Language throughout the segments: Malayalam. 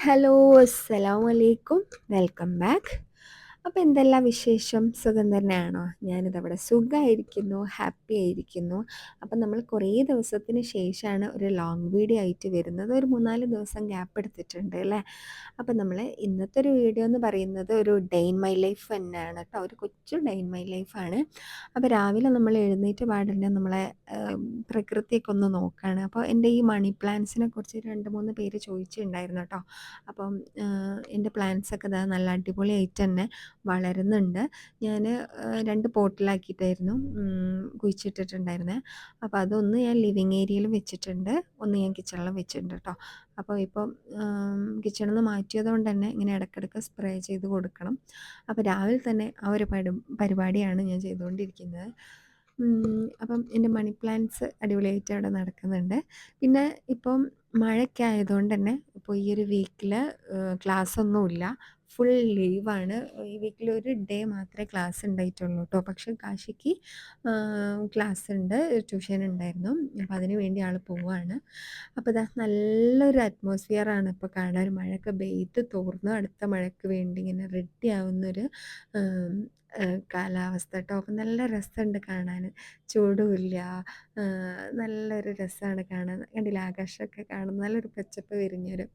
ഹലോ അസ്സലാമു അലൈക്കും. Welcome back. അപ്പോൾ എന്തെല്ലാം വിശേഷം? സുഖം തന്നെയാണോ? ഞാനിതവിടെ സുഖമായിരിക്കുന്നു ഹാപ്പി ആയിരിക്കുന്നു. അപ്പം നമ്മൾ കുറേ ദിവസത്തിന് ശേഷമാണ് ഒരു ലോങ് വീഡിയോ ആയിട്ട് വരുന്നത്. ഒരു മൂന്നാൽ ദിവസം ഗ്യാപ്പ് എടുത്തിട്ടുണ്ട് അല്ലേ? അപ്പം നമ്മൾ ഇന്നത്തെ ഒരു വീഡിയോ എന്ന് പറയുന്നത് ഒരു ഡേ ഇൻ മൈ ലൈഫ് തന്നെയാണ് കേട്ടോ. ഒരു കൊച്ചു ഡേ ഇൻ മൈ ലൈഫാണ് അപ്പോൾ രാവിലെ നമ്മൾ എഴുന്നേറ്റ് പാടില്ല നമ്മളെ പ്രകൃതിയൊക്കെ ഒന്ന് നോക്കുകയാണ് അപ്പോൾ എന്റെ ഈ മണി പ്ലാന്റ്സിനെ കുറിച്ച് രണ്ട് മൂന്ന് പേര് ചോദിച്ചിട്ടുണ്ടായിരുന്നു കേട്ടോ. അപ്പം എന്റെ പ്ലാന്റ്സൊക്കെ നല്ല അടിപൊളിയായിട്ട് തന്നെ വളരുന്നുണ്ട്. ഞാൻ രണ്ട് പോട്ടിലാക്കിയിട്ടായിരുന്നു കുഴിച്ചിട്ടിട്ടുണ്ടായിരുന്നത് അപ്പോൾ അതൊന്ന് ഞാൻ ലിവിങ് ഏരിയയിൽ വെച്ചിട്ടുണ്ട്. ഒന്ന് ഞാൻ കിച്ചണിൽ വെച്ചിട്ടുണ്ട് കേട്ടോ അപ്പോൾ ഇപ്പോൾ കിച്ചണിൽ നിന്ന് മാറ്റിയത് കൊണ്ട് തന്നെ ഇങ്ങനെ ഇടയ്ക്കിടയ്ക്ക് സ്പ്രേ ചെയ്ത് കൊടുക്കണം. അപ്പോൾ രാവിലെ തന്നെ ആ ഒരു പരി പരിപാടിയാണ് ഞാൻ ചെയ്തുകൊണ്ടിരിക്കുന്നത്. അപ്പം എന്റെ മണി പ്ലാന്റ്സ് അടിപൊളിയായിട്ട് അവിടെ നടക്കുന്നുണ്ട്. പിന്നെ ഇപ്പം മഴയ്ക്കായതുകൊണ്ട് തന്നെ ഇപ്പോൾ ഈ ഒരു വീക്കിൽ ക്ലാസ് ക്ലാസ്സൊന്നുമില്ല. ഫുൾ ലീവാണ് ഈ വീക്കിൽ ഒരു ഡേ മാത്രമേ ക്ലാസ് ഉണ്ടായിട്ടുള്ളൂ കേട്ടോ പക്ഷേ കാശിക്ക് ക്ലാസ് ഉണ്ട് ട്യൂഷൻ ഉണ്ടായിരുന്നു അപ്പോൾ അതിന് വേണ്ടി ആൾ പോവുകയാണ് അപ്പോൾ ഇതാ നല്ലൊരു അറ്റ്മോസ്ഫിയറാണ് ഇപ്പോൾ കാണാൻ. ഒരു മഴയൊക്കെ തോർന്നു. അടുത്ത മഴയ്ക്ക് വേണ്ടി ഇങ്ങനെ റെഡി ആവുന്നൊരു കാലാവസ്ഥ കേട്ടോ അപ്പം നല്ല രസമുണ്ട് കാണാൻ ചൂടുമില്ല നല്ലൊരു രസമാണ് കാണാൻ. കണ്ടില്ല ആകാശമൊക്കെ കാണുന്ന നല്ലൊരു പച്ചപ്പ് വിരിഞ്ഞൊരു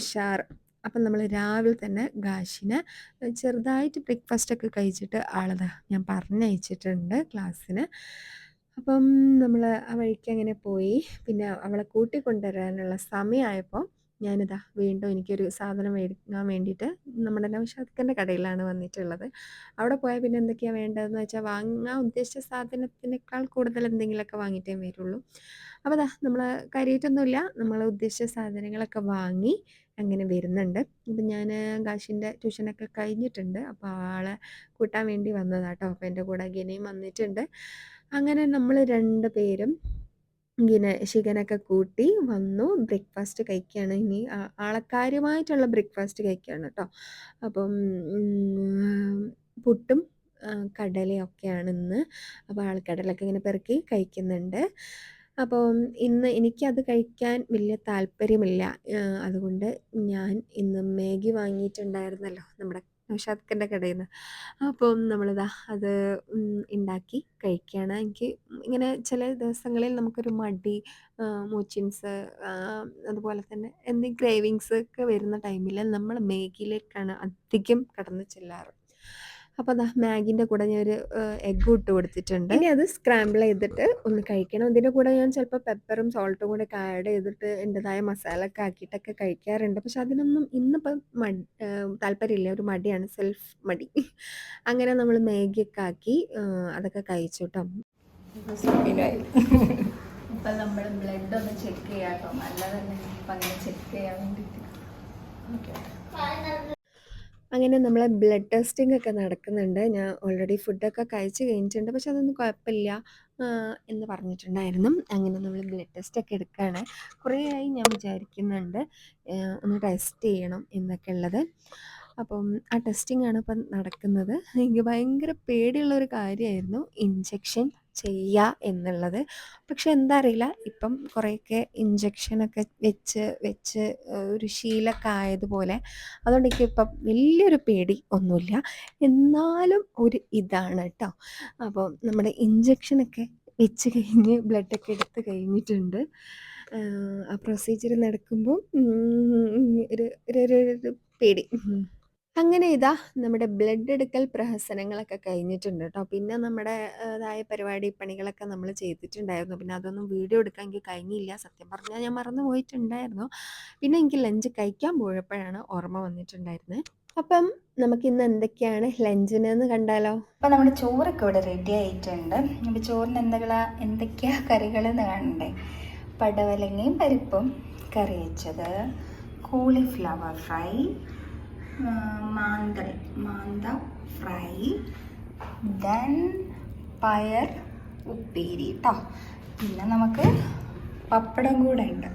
ഉഷാർ അപ്പം നമ്മൾ രാവിലെ തന്നെ ഗാഷിനെ ചെറുതായിട്ട് ബ്രേക്ക്ഫാസ്റ്റ് ഒക്കെ കഴിച്ചിട്ട് ആളതാ ഞാൻ പറഞ്ഞയച്ചിട്ടുണ്ട് ക്ലാസ്സിന്. അപ്പം നമ്മൾ ആ വഴിക്ക് അങ്ങനെ പോയി. പിന്നെ അവളെ കൂട്ടിക്കൊണ്ടുവരാനുള്ള സമയമായപ്പോൾ ഞാനിതാ വീണ്ടും എനിക്കൊരു സാധനം മേടിക്കാൻ വേണ്ടിയിട്ട് നമ്മുടെ നൗഷാദിക്കന്റെ കടയിലാണ് വന്നിട്ടുള്ളത്. അവിടെ പോയാൽ പിന്നെ എന്തൊക്കെയാണ് വേണ്ടതെന്ന് വെച്ചാൽ വാങ്ങാൻ ഉദ്ദേശിച്ച സാധനത്തിനേക്കാൾ കൂടുതൽ എന്തെങ്കിലുമൊക്കെ വാങ്ങിയിട്ടേ വരുള്ളൂ. അപ്പോൾ അതാ നമ്മൾ കരിയിട്ടൊന്നുമില്ല നമ്മൾ ഉദ്ദേശിച്ച സാധനങ്ങളൊക്കെ വാങ്ങി അങ്ങനെ വരുന്നുണ്ട്. ഇപ്പം ഞാൻ കാശിന്റെ ട്യൂഷനൊക്കെ കഴിഞ്ഞിട്ടുണ്ട്. അപ്പോൾ ആളെ കൂട്ടാൻ വേണ്ടി വന്നതാട്ടോ. അപ്പോൾ എന്റെ കൂടെ ഗിനയും വന്നിട്ടുണ്ട്. അങ്ങനെ നമ്മൾ രണ്ട് പേരും ഇങ്ങനെ ശിഖനൊക്കെ കൂട്ടി വന്നു. ബ്രേക്ക്ഫാസ്റ്റ് കഴിക്കുകയാണ് ഇനി ആളക്കാരുമായിട്ടുള്ള ബ്രേക്ക്ഫാസ്റ്റ് കഴിക്കുകയാണ് കേട്ടോ. അപ്പം പുട്ടും കടലയൊക്കെയാണ് ഇന്ന്. അപ്പോൾ ആൾക്കടലൊക്കെ ഇങ്ങനെ പെറുക്കി കഴിക്കുന്നുണ്ട്. അപ്പം ഇന്ന് എനിക്കത് കഴിക്കാൻ വലിയ താല്പര്യമില്ല. അതുകൊണ്ട് ഞാൻ ഇന്ന് മാഗി വാങ്ങിയിട്ടുണ്ടായിരുന്നല്ലോ. നമ്മുടെ നൗഷാദ്ക്കന്റെ കടയിൽ നിന്ന് അപ്പം നമ്മളിതാ അത് ഉണ്ടാക്കി കഴിക്കുകയാണ് എനിക്ക് ഇങ്ങനെ ചില ദിവസങ്ങളിൽ നമുക്കൊരു മടി മൂച്ചിൻസ് അതുപോലെ തന്നെ എന്തെങ്കിലും ക്രേവിങ്സ് ഒക്കെ വരുന്ന ടൈമിൽ നമ്മൾ മേഗിയിലേക്കാണ് അധികം കടന്ന് ചെല്ലാറ്. അപ്പോൾ അതാ മാഗിന്റെ കൂടെ ഞാൻ ഒരു എഗ്ഗ് ഇട്ട് കൊടുത്തിട്ടുണ്ട്. ഇനി അത് സ്ക്രാമ്പിൾ ചെയ്തിട്ട് ഒന്ന് കഴിക്കണം. ഇതിന്റെ കൂടെ ഞാൻ ചിലപ്പോൾ പെപ്പറും സോൾട്ടും കൂടെ ഒക്കെ ആഡ് ചെയ്തിട്ട് എന്റെതായ മസാല ഒക്കെ ആക്കിയിട്ടൊക്കെ കഴിക്കാറുണ്ട്. പക്ഷെ അതിനൊന്നും ഇന്നിപ്പം മടി താല്പര്യമില്ല. ഒരു മടിയാണ്. സെൽഫ് മടി. അങ്ങനെ നമ്മൾ മാഗി ഒക്കെ ആക്കി അതൊക്കെ കഴിച്ചു കേട്ടോ ഇപ്പം നമ്മൾ ബ്ലഡ് ഒന്ന് ചെക്ക് ചെയ്യാം കേട്ടോ നല്ലതന്നെ അപ്പം അങ്ങനെ ചെക്ക് ചെയ്യാൻ വേണ്ടിയിട്ട്. ഓക്കെ. അങ്ങനെ നമ്മളെ ബ്ലഡ് ടെസ്റ്റിംഗ് ഒക്കെ നടക്കുന്നുണ്ട്. ഞാൻ ഓൾറെഡി ഫുഡൊക്കെ കഴിച്ച് കഴിഞ്ഞിട്ടുണ്ട്. പക്ഷെ അതൊന്നും കുഴപ്പമില്ല എന്ന് പറഞ്ഞിട്ടുണ്ടായിരുന്നു. അങ്ങനെ നമ്മൾ ബ്ലഡ് ടെസ്റ്റ് ഒക്കെ എടുക്കുകയാണ്. കുറേ ആയി ഞാൻ വിചാരിക്കുന്നുണ്ട് ഒന്ന് ടെസ്റ്റ് ചെയ്യണം എന്നൊക്കെ ഉള്ളത്. അപ്പം ആ ടെസ്റ്റിംഗ് ആണ് ഇപ്പം നടക്കുന്നത്. എനിക്ക് ഭയങ്കര പേടിയുള്ളൊരു കാര്യമായിരുന്നു. ഇഞ്ചെക്ഷൻ ചെയ്യുക എന്നുള്ളത്. പക്ഷെ എന്താ അറിയില്ല. ഇപ്പം കുറേയൊക്കെ ഇഞ്ചെക്ഷനൊക്കെ വെച്ച് വെച്ച് ഒരു ശീലമൊക്കെ ആയതുപോലെ അതുകൊണ്ട് എനിക്ക് ഇപ്പം വലിയൊരു പേടി ഒന്നുമില്ല. എന്നാലും ഒരു ഇതാണ് കേട്ടോ. അപ്പോൾ നമ്മുടെ ഇഞ്ചക്ഷനൊക്കെ വെച്ച് കഴിഞ്ഞ് ബ്ലഡൊക്കെ എടുത്ത് കഴിഞ്ഞിട്ടുണ്ട്. ആ പ്രൊസീജിയർ നടക്കുമ്പോൾ ഒരു ഒരു പേടി. അങ്ങനെ ഇതാ നമ്മുടെ ബ്ലഡ് എടുക്കൽ പ്രഹസനങ്ങളൊക്കെ കഴിഞ്ഞിട്ടുണ്ട് കേട്ടോ. പിന്നെ നമ്മുടെ ഇതായ പരിപാടി പണികളൊക്കെ നമ്മൾ ചെയ്തിട്ടുണ്ടായിരുന്നു. പിന്നെ അതൊന്നും വീഡിയോ എടുക്കാൻ എനിക്ക് കഴിഞ്ഞില്ല. സത്യം പറഞ്ഞാൽ ഞാൻ മറന്നു പോയിട്ടുണ്ടായിരുന്നു. പിന്നെ എനിക്ക് ലഞ്ച് കഴിക്കാൻ പോയപ്പോഴാണ് ഓർമ്മ വന്നിട്ടുണ്ടായിരുന്നത് അപ്പം നമുക്ക് ഇന്ന് എന്തൊക്കെയാണ് ലഞ്ചിന് എന്ന് കണ്ടാലോ? അപ്പം നമ്മുടെ ചോറൊക്കെ ഇവിടെ റെഡി ആയിട്ടുണ്ട്. അപ്പോൾ ചോറിന് എന്തൊക്കെയാ എന്തൊക്കെയാ കറികൾ എന്ന് കാണണ്ടേ? പടവലങ്ങയും പരിപ്പും കറി വെച്ചത്. കോളിഫ്ലവർ ഫ്രൈ മാന്തൽ. മാന്ത ഫ്രൈ ദെൻ പയർ ഉപ്പേരി കേട്ടോ പിന്നെ നമുക്ക് പപ്പടം കൂടെ ഉണ്ട്.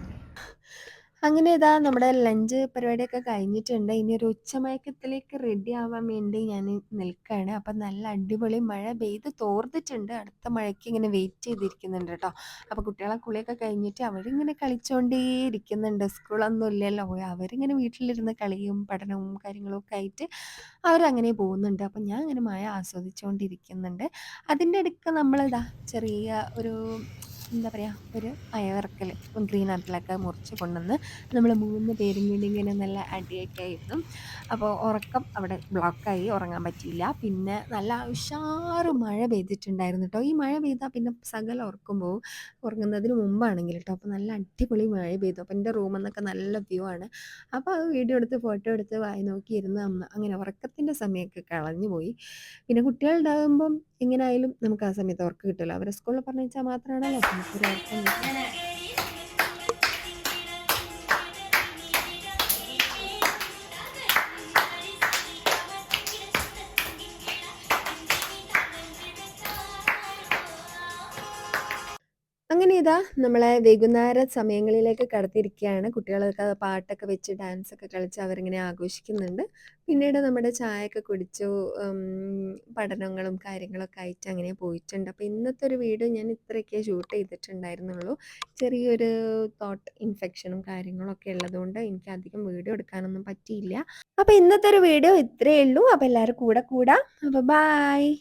അങ്ങനെ ഇതാ നമ്മുടെ ലഞ്ച് പരിപാടിയൊക്കെ കഴിഞ്ഞിട്ടുണ്ട്. ഇനി ഒരു ഉച്ചമയക്കത്തിലേക്ക് റെഡി ആവാൻ വേണ്ടി ഞാൻ നിൽക്കുകയാണ് അപ്പം നല്ല അടിപൊളി മഴ പെയ്ത് തോർന്നിട്ടുണ്ട്. അടുത്ത മഴയ്ക്ക് ഇങ്ങനെ വെയിറ്റ് ചെയ്തിരിക്കുന്നുണ്ട് കേട്ടോ അപ്പോൾ കുട്ടികളെ കുളിയൊക്കെ കഴിഞ്ഞിട്ട് അവരിങ്ങനെ കളിച്ചോണ്ടേ ഇരിക്കുന്നുണ്ട്. സ്കൂളൊന്നും ഇല്ലല്ലോ. അവരിങ്ങനെ വീട്ടിലിരുന്ന് കളിയും പഠനവും കാര്യങ്ങളും ഒക്കെ ആയിട്ട് അവരങ്ങനെ പോകുന്നുണ്ട്. അപ്പം ഞാൻ അങ്ങനെ മഴ ആസ്വദിച്ചുകൊണ്ടിരിക്കുന്നുണ്ട്. അതിന്റെ ഇടയ്ക്ക് നമ്മളിതാ ചെറിയ ഒരു എന്താ പറയുക ഒരു അയവിറക്കൽ ഗ്രീൻ ആപ്പിളൊക്കെ മുറിച്ച് കൊണ്ടുവന്ന് നമ്മൾ മൂന്ന് പേരും കൂടി ഇങ്ങനെ നല്ല അടിയൊക്കെ ആയിരുന്നു അപ്പോൾ ഉറക്കം അവിടെ ബ്ലോക്കായി ഉറങ്ങാൻ പറ്റിയില്ല. പിന്നെ നല്ല ഉഷാറ് മഴ പെയ്തിട്ടുണ്ടായിരുന്നു കേട്ടോ. ഈ മഴ പെയ്താൽ പിന്നെ സകല ഉറക്കം പോകും ഉറങ്ങുന്നതിന് മുമ്പാണെങ്കിൽ കേട്ടോ. അപ്പോൾ നല്ല അടിപൊളി മഴ പെയ്തു. അപ്പോൾ എന്റെ റൂമിൽ നല്ല വ്യൂ ആണ്. അപ്പോൾ അത് വീഡിയോ എടുത്ത് ഫോട്ടോ എടുത്ത് വായി നോക്കി ഇരുന്ന് അമ്മ അങ്ങനെ ഉറക്കത്തിന്റെ സമയമൊക്കെ കളഞ്ഞു പോയി. പിന്നെ കുട്ടികളുണ്ടാകുമ്പം എങ്ങനെയായാലും നമുക്ക് ആ സമയത്ത് ഓർക്ക് കിട്ടുമല്ലോ അവരെ സ്കൂളിൽ പറഞ്ഞയച്ചാൽ മാത്രമാണല്ലോ. നമുക്കൊരു അങ്ങനെ ഇതാ നമ്മളെ വൈകുന്നേര സമയങ്ങളിലേക്ക് കടത്തിയിരിക്കുകയാണ്. കുട്ടികളൊക്കെ പാട്ടൊക്കെ വെച്ച് ഡാൻസൊക്കെ കളിച്ച് അവരിങ്ങനെ ആഘോഷിക്കുന്നുണ്ട്. പിന്നീട് നമ്മുടെ ചായയൊക്കെ കുടിച്ചു. പഠനങ്ങളും കാര്യങ്ങളൊക്കെ ആയിട്ട് അങ്ങനെ പോയിട്ടുണ്ട്. അപ്പോൾ ഇന്നത്തെ ഒരു വീഡിയോ ഞാൻ ഇത്രയൊക്കെ ഷൂട്ട് ചെയ്തിട്ടുണ്ടായിരുന്നുള്ളൂ. ചെറിയൊരു തോട്ട് ഇൻഫെക്ഷനും കാര്യങ്ങളൊക്കെ ഉള്ളതുകൊണ്ട് എനിക്ക് അധികം വീഡിയോ എടുക്കാനൊന്നും പറ്റിയില്ല. അപ്പോൾ ഇന്നത്തെ ഒരു വീഡിയോ ഇത്രയേ ഉള്ളൂ. അപ്പോൾ എല്ലാവരും കൂടെ കൂടാം. അപ്പോൾ ബായ്.